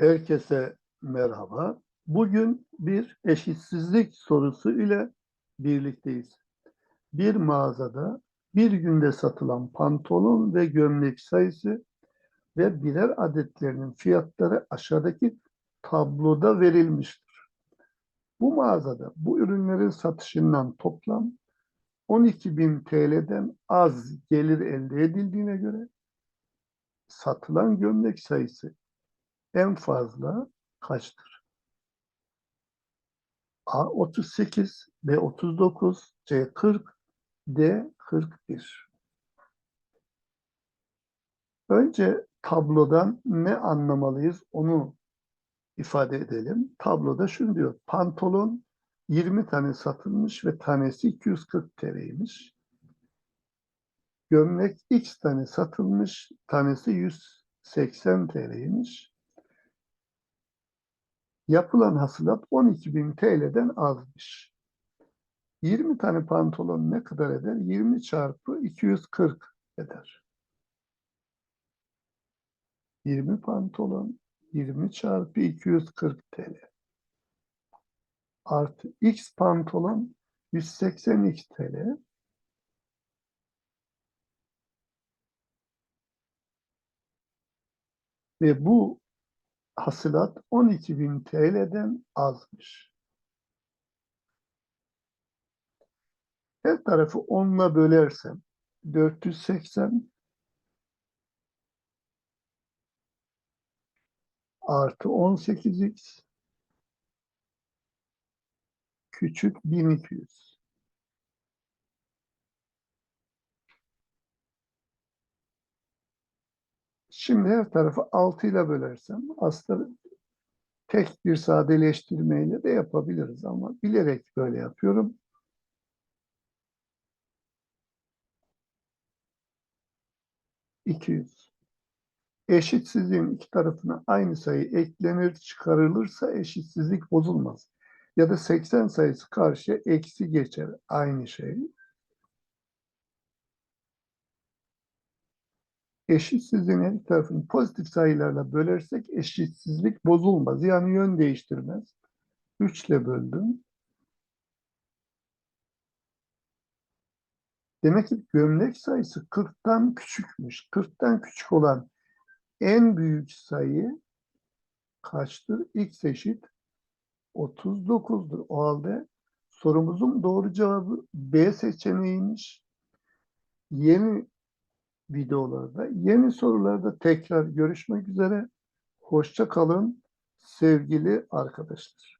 Herkese merhaba. Bugün bir eşitsizlik sorusu ile birlikteyiz. Bir mağazada bir günde satılan pantolon ve gömlek sayısı ve birer adetlerinin fiyatları aşağıdaki tabloda verilmiştir. Bu mağazada bu ürünlerin satışından toplam 12.000 TL'den az gelir elde edildiğine göre satılan gömlek sayısı en fazla kaçtır? A 38, B 39, C 40, D 41. Önce tablodan ne anlamalıyız onu ifade edelim. Tabloda şunu diyor. Pantolon 20 tane satılmış ve tanesi 240 TL'ymiş. Gömlek X tane satılmış, tanesi 180 TL'ymiş. Yapılan hasılat 12.000 TL'den azmış. 20 tane pantolon ne kadar eder? 20 çarpı 240 eder. 20 pantolon 20 çarpı 240 TL. Artı X pantolon 180 TL. Ve bu hasılat 12.000 TL'den azmış. Her tarafı 10'la bölersem 480 artı 18x küçük 1200. Şimdi her tarafı 6 ile bölersem aslında tek bir sadeleştirmeyle de yapabiliriz ama bilerek böyle yapıyorum. ...200. Eşitsizliğin iki tarafına aynı sayı eklenir, çıkarılırsa eşitsizlik bozulmaz. Ya da 80 sayısı karşıya eksi geçer. Aynı şey. Eşitsizliğin her tarafını pozitif sayılarla bölersek eşitsizlik bozulmaz. Yani yön değiştirmez. 3 ile böldüm. Demek ki gömlek sayısı 40'tan küçükmüş. 40'tan küçük olan en büyük sayı kaçtır? X eşit 39'dur. O halde sorumuzun doğru cevabı B seçeneğiymiş. Yeni videolarda, yeni sorularda tekrar görüşmek üzere. Hoşça kalın sevgili arkadaşlar.